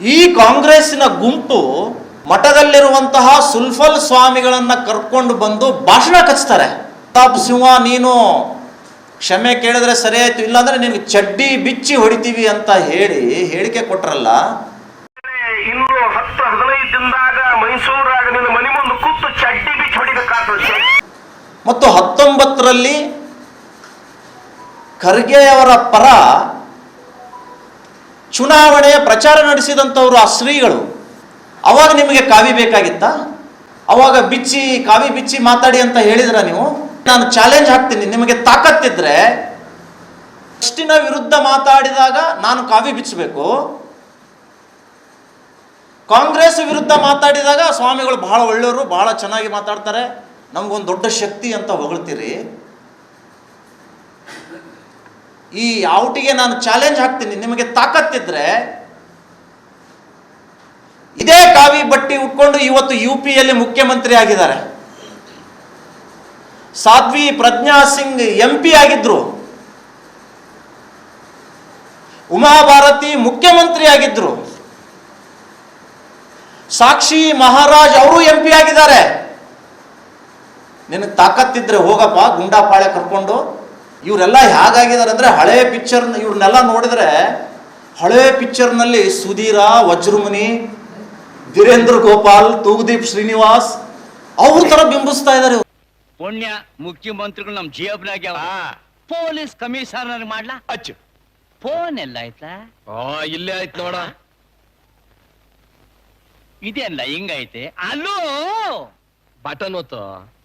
ಈ ಕಾಂಗ್ರೆಸ್ಸಿನ ಗುಂಪು ಮಠದಲ್ಲಿರುವಂತಹ ಸುಲ್ಫಲ್ ಸ್ವಾಮಿಗಳನ್ನ ಕರ್ಕೊಂಡು ಬಂದು ಭಾಷಣ ಕಚ್ತಾರೆ. ಪ್ರತಾಪ್ ಸಿಂಹ ನೀನು ಕ್ಷಮೆ ಕೇಳಿದ್ರೆ ಸರಿ ಆಯ್ತು ಇಲ್ಲಾಂದ್ರೆ ನಿನ್ಗೆ ಚಡ್ಡಿ ಬಿಚ್ಚಿ ಹೊಡಿತೀವಿ ಅಂತ ಹೇಳಿ ಹೇಳಿಕೆ ಕೊಟ್ರಲ್ಲ. ಇನ್ನು ಹತ್ತು ಹದಿನೈದು ದಿನದಾಗ ಮೈಸೂರಾಗ ನಿನ್ನ ಮನೆ ಮುಂದೆ ಕೂತು ಚಡ್ಡಿ ಬಿಚ್ಚಿ ಹೊಡಿಬೇಕಾಗ್ತದೆ ಮತ್ತು ಹತ್ತೊಂಬತ್ತರಲ್ಲಿ ಖರ್ಗೆಯವರ ಪರ ಚುನಾವಣೆಯ ಪ್ರಚಾರ ನಡೆಸಿದಂಥವರು ಆ ಶ್ರೀಗಳು ಅವಾಗ ನಿಮಗೆ ಕಾವಿ ಬೇಕಾಗಿತ್ತಾ? ಅವಾಗ ಬಿಚ್ಚಿ, ಕಾವಿ ಬಿಚ್ಚಿ ಮಾತಾಡಿ ಅಂತ ಹೇಳಿದ್ರ ನೀವು? ನಾನು ಚಾಲೆಂಜ್ ಹಾಕ್ತೀನಿ, ನಿಮಗೆ ತಾಕತ್ತಿದ್ರೆ ಅಷ್ಟಿನ ವಿರುದ್ಧ ಮಾತಾಡಿದಾಗ ನಾನು ಕಾವಿ ಬಿಚ್ಚಬೇಕು. ಕಾಂಗ್ರೆಸ್ ವಿರುದ್ಧ ಮಾತಾಡಿದಾಗ ಸ್ವಾಮಿಗಳು ಬಹಳ ಒಳ್ಳೆಯವರು, ಬಹಳ ಚೆನ್ನಾಗಿ ಮಾತಾಡ್ತಾರೆ. ನಮಗೊಂದು ದೊಡ್ಡ ಶಕ್ತಿ ಅಂತ ಹೊಗಳ್ತೀರಿ. ಈ ಔಟಿಗೆ ನಾನು ಚಾಲೆಂಜ್ ಹಾಕ್ತೀನಿ. ನಿಮಗೆ ತಾಕತ್ತಿದ್ರೆ ಇದೇ ಕಾವಿ ಬಟ್ಟಿ ಉಟ್ಕೊಂಡು ಇವತ್ತು ಯು ಪಿಯಲ್ಲಿ ಮುಖ್ಯಮಂತ್ರಿ ಆಗಿದ್ದಾರೆ. ಸಾಧ್ವಿ ಪ್ರಜ್ಞಾ ಸಿಂಗ್ ಎಂ ಪಿ ಆಗಿದ್ರು. ಉಮಾಭಾರತಿ ಮುಖ್ಯಮಂತ್ರಿ ಆಗಿದ್ರು. ಸಾಕ್ಷಿ ಮಹಾರಾಜ್ ಅವರು ಎಂ ಪಿ ಆಗಿದ್ದಾರೆ. ನಿನಗೆ ತಾಕತ್ತಿದ್ರೆ ಹೋಗಪ್ಪ, ಗುಂಡಾಪಾಳೆ ಕರ್ಕೊಂಡು. ಇವರೆಲ್ಲ ಹೇಗಾಗಿದ್ದಾರೆ ಅಂದ್ರೆ ಹಳೆ ಪಿಕ್ಚರ್ ಇವ್ರನ್ನೆಲ್ಲ ನೋಡಿದ್ರೆ ಹಳೆ ಪಿಕ್ಚರ್ನಲ್ಲಿ ಸುಧೀರ ವಜ್ರಮುನಿ ಧೀರೇಂದ್ರ ಗೋಪಾಲ್ ತೂಗುದೀಪ್ ಶ್ರೀನಿವಾಸ್ ಅವ್ರ ತರ ಬಿಂಬಿಸ್ತಾ ಇದ್ದಾರೆ ಪುಣ್ಯ ಮುಖ್ಯಮಂತ್ರಿಗಳು ನಮ್ಮ ಜೇಬ್ನಾಗ್ಯಾವ ಪೊಲೀಸ್ ಕಮಿಷನರ್ ಮಾಡ್ಲಾ? ಅಚ್ಚು. ಫೋನ್ ಎಲ್ಲ ಆಯ್ತಾ? ಇಲ್ಲೇ ಆಯ್ತು ನೋಡ. ಇದೆಲ್ಲ ಹಿಂಗೈತೆ. ಅಲ್ಲೂ ಬಟನ್ ಒತ್ತು.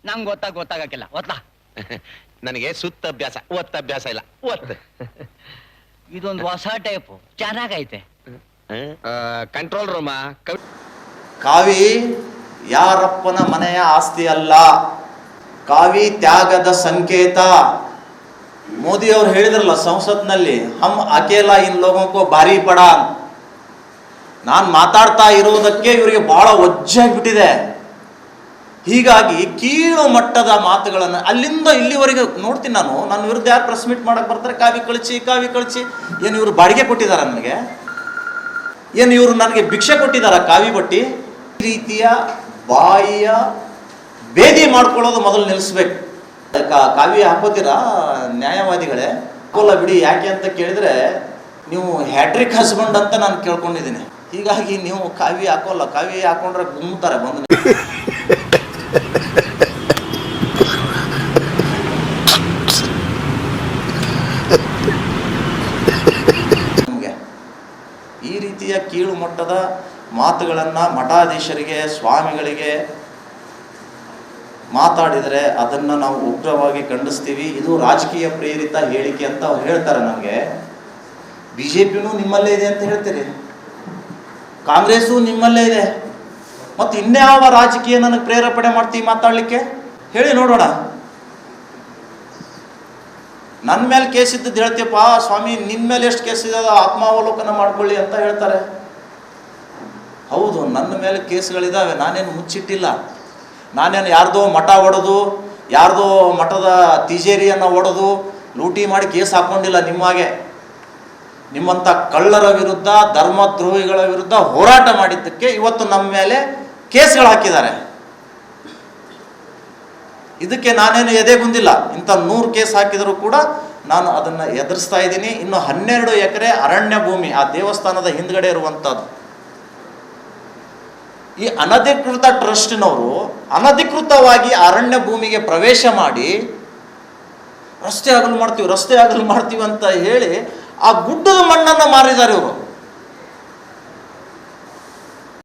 ನಂಗೆ ಗೊತ್ತಾಗ ಗೊತ್ತಾಗಕ್ಕಿಲ್ಲ. ಒತ್ಲಾ. ನನಗೆ ಸುತ್ತ ಅಭ್ಯಾಸ ಒತ್ತ ಅಭ್ಯಾಸ ಇಲ್ಲ. ಒತ್ತ. ಇದೊಂದು ಹೊಸ ಟೈಪ್ ಚೆನ್ನಾಗೈತೆ. ಕಂಟ್ರೋಲ್ ರೂಮ ಕಾವಿ ಯಾರಪ್ಪನ ಮನೆಯ ಆಸ್ತಿ ಅಲ್ಲ. ಕಾವಿ ತ್ಯಾಗದ ಸಂಕೇತ. ಮೋದಿ ಅವರು ಹೇಳಿದ್ರಲ್ಲ ಸಂಸತ್ನಲ್ಲಿ ಹಮ್ ಅಕೇಲಾ ಇನ್ ಲೋಗೋಕೋ ಭಾರಿ ಪಡ ನಾನು ಮಾತಾಡ್ತಾ ಇರೋದಕ್ಕೆ ಇವರಿಗೆ ಬಹಳ ಒಜ್ಜಾಗ್ಬಿಟ್ಟಿದೆ ಹೀಗಾಗಿ ಕೀಳು ಮಟ್ಟದ ಮಾತುಗಳನ್ನು ಅಲ್ಲಿಂದ ಇಲ್ಲಿವರೆಗೆ ನೋಡ್ತೀನಿ ನಾನು. ನನ್ನ ವಿರುದ್ಧ ಯಾರು ಪ್ರೆಸ್ ಮೀಟ್ ಮಾಡಕ್ ಬರ್ತಾರೆ? ಕಾವಿ ಕಳಿಸಿ ಕಾವಿ ಕಳಿಸಿ ಏನು ಇವರು ಬಾಡಿಗೆ ಕೊಟ್ಟಿದ್ದಾರೆ ನನಗೆ? ಏನು ಇವರು ನನಗೆ ಭಿಕ್ಷೆ ಕೊಟ್ಟಿದ್ದಾರ ಕಾವಿ ಬಟ್ಟಿ? ಈ ರೀತಿಯ ಬಾಯಿಯ ಬೇದಿ ಮಾಡ್ಕೊಳ್ಳೋದು ಮೊದಲು ನಿಲ್ಲಿಸ್ಬೇಕು ಕಾವಿ ಹಾಕೋತೀರಾ ನ್ಯಾಯವಾದಿಗಳೇ? ಹಾಕೋಲ್ಲ ಬಿಡಿ, ಯಾಕೆ ಅಂತ ಕೇಳಿದ್ರೆ ನೀವು ಹ್ಯಾಟ್ರಿಕ್ ಹಸ್ಬೆಂಡ್ ಅಂತ ನಾನು ಕೇಳ್ಕೊಂಡಿದ್ದೀನಿ. ಹೀಗಾಗಿ ನೀವು ಕಾವಿ ಹಾಕೋಲ್ಲ. ಕಾವಿ ಹಾಕೊಂಡ್ರೆ ಗುಮ್ತಾರೆ ಬಂದು ಈ ರೀತಿಯ ಕೀಳು ಮಟ್ಟದ ಮಾತುಗಳನ್ನು ಮಠಾಧೀಶರಿಗೆ, ಸ್ವಾಮಿಗಳಿಗೆ ಮಾತಾಡಿದರೆ ಅದನ್ನು ನಾವು ಉಗ್ರವಾಗಿ ಖಂಡಿಸ್ತೀವಿ. ಇದು ರಾಜಕೀಯ ಪ್ರೇರಿತ ಹೇಳಿಕೆ ಅಂತ ಅವ್ರು ಹೇಳ್ತಾರೆ ನಮಗೆ. ಬಿ ಜೆ ಪಿನೂ ನಿಮ್ಮಲ್ಲೇ ಇದೆ ಅಂತ ಹೇಳ್ತೀರಿ. ಕಾಂಗ್ರೆಸ್ಸು ನಿಮ್ಮಲ್ಲೇ ಇದೆ. ಮತ್ತು ಇನ್ಯಾವ ರಾಜಕೀಯ ನನಗೆ ಪ್ರೇರೇಪಣೆ ಮಾಡ್ತೀವಿ ಮಾತಾಡಲಿಕ್ಕೆ? ಹೇಳಿ ನೋಡೋಣ. ನನ್ನ ಮೇಲೆ ಕೇಸ್ ಇದ್ದದ್ದು ಹೇಳ್ತೀಯಪ್ಪ, ಸ್ವಾಮಿ ನಿನ್ನ ಮೇಲೆ ಎಷ್ಟು ಕೇಸ್ ಇದೆ ಆತ್ಮಾವಲೋಕನ ಮಾಡ್ಕೊಳ್ಳಿ ಅಂತ ಹೇಳ್ತಾರೆ. ಹೌದು, ನನ್ನ ಮೇಲೆ ಕೇಸ್ಗಳಿದ್ದಾವೆ ನಾನೇನು ಮುಚ್ಚಿಟ್ಟಿಲ್ಲ. ನಾನೇನು ಯಾರ್ದೋ ಮಠ ಒಡೆದು, ಯಾರ್ದೋ ಮಠದ ತಿಜೇರಿಯನ್ನು ಹೊಡೆದು ಲೂಟಿ ಮಾಡಿ ಕೇಸ್ ಹಾಕ್ಕೊಂಡಿಲ್ಲ ನಿಮ್ಮಾಗೆ. ನಿಮ್ಮಂಥ ಕಳ್ಳರ ವಿರುದ್ಧ, ಧರ್ಮದ್ರೋಹಿಗಳ ವಿರುದ್ಧ ಹೋರಾಟ ಮಾಡಿದ್ದಕ್ಕೆ ಇವತ್ತು ನಮ್ಮ ಮೇಲೆ ಕೇಸ್ಗಳು ಹಾಕಿದ್ದಾರೆ. ಇದಕ್ಕೆ ನಾನೇನು ಎದೆಗುಂದಿಲ್ಲ ಇಂಥ ನೂರು ಕೇಸ್ ಹಾಕಿದರೂ ಕೂಡ ನಾನು ಅದನ್ನು ಎದುರಿಸ್ತಾ ಇದ್ದೀನಿ. ಇನ್ನು ಹನ್ನೆರಡು ಎಕರೆ ಅರಣ್ಯ ಭೂಮಿ, ಆ ದೇವಸ್ಥಾನದ ಹಿಂದ್ಗಡೆ ಇರುವಂಥದ್ದು. ಈ ಅನಧಿಕೃತ ಟ್ರಸ್ಟಿನವರು ಅನಧಿಕೃತವಾಗಿ ಅರಣ್ಯ ಭೂಮಿಗೆ ಪ್ರವೇಶ ಮಾಡಿ, ರಸ್ತೆ ಆಗಲು ಮಾಡ್ತೀವಿ, ರಸ್ತೆ ಆಗಲು ಮಾಡ್ತೀವಿ ಅಂತ ಹೇಳಿ ಆ ಗುಡ್ಡದ ಮಣ್ಣನ್ನು ಮಾರಿದ್ದಾರೆ ಇವರು.